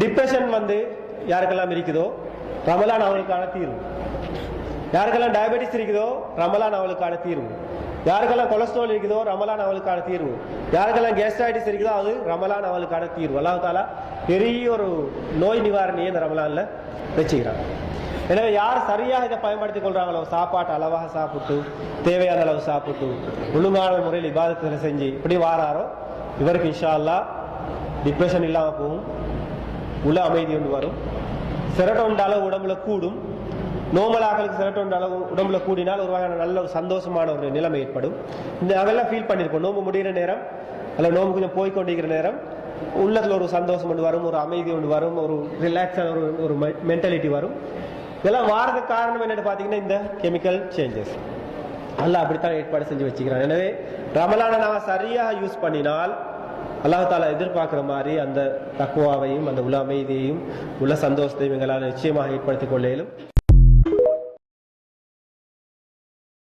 Depression வந்து யாருக்கெல்லாம் இருக்குதோ ரமலான் அவளுக்கான தீர்வு. யாருக்கெல்லாம் டயபெட்டிஸ் இருக்குதோ ரமலான் அவளுக்கான தீர்வு. யாருக்கெல்லாம் கொலஸ்ட்ரால் இருக்குதோ ரமலான் அவளுக்கான தீர்வு. யாருக்கெல்லாம் கேஸ்ட்ராய்டிஸ் இருக்குதோ அது ரமலான் அவளுக்கான தீர்வு. அல்லாஹ் தாலா பெரிய ஒரு நோய் நிவாரணியை இந்த ரமலானில் வச்சுக்கிறாங்க எனவே யார் சரியாக இதை பயன்படுத்திக் கொள்றாங்களோ சாப்பாட்டு அளவாக சாப்பிட்டு தேவையான அளவு சாப்பிட்டு ஒழுங்கான முறையில் விவாதத்தில் செஞ்சு இப்படி வாராரோ இவருக்கு இன்ஷா அல்லாஹ் டிப்ரெஷன் இல்லாமல் போகும். உள்ள அமைதி ஒன்று வரும். செரட்டோண்ட அளவு உடம்புல கூடும். நோமலாக்களுக்கு செரட்டோண்ட அளவு உடம்புல கூடினால் ஒரு வகையான நல்ல ஒரு சந்தோஷமான ஒரு நிலைமை ஏற்படும். இந்த அதெல்லாம் ஃபீல் பண்ணியிருக்கோம் நோம்பு முடிகிற நேரம் அல்ல நோம்பு கொஞ்சம் போய்கொண்டிருக்கிற நேரம் உள்ளத்தில் ஒரு சந்தோஷம் ஒன்று வரும் ஒரு அமைதி ஒன்று வரும் ஒரு ரிலாக்ஸான ஒரு ஒரு மென்டாலிட்டி வரும். இதெல்லாம் வாரதுக்கு காரணம் என்னன்னு பார்த்தீங்கன்னா இந்த கெமிக்கல் சேஞ்சஸ் அல்லாஹ் அப்படித்தான் ஏற்பாடு செஞ்சு வச்சுக்கிறான் எனவே ரமலான நாம சரியாக யூஸ் பண்ணினால் அல்லாஹாலா எதிர்பார்க்குற மாதிரி அந்த தக்குவாவையும் அந்த உள்ள அமைதியையும் உள்ள சந்தோஷத்தையும் எங்களால் நிச்சயமாக ஏற்படுத்திக் கொள்ளையிலும்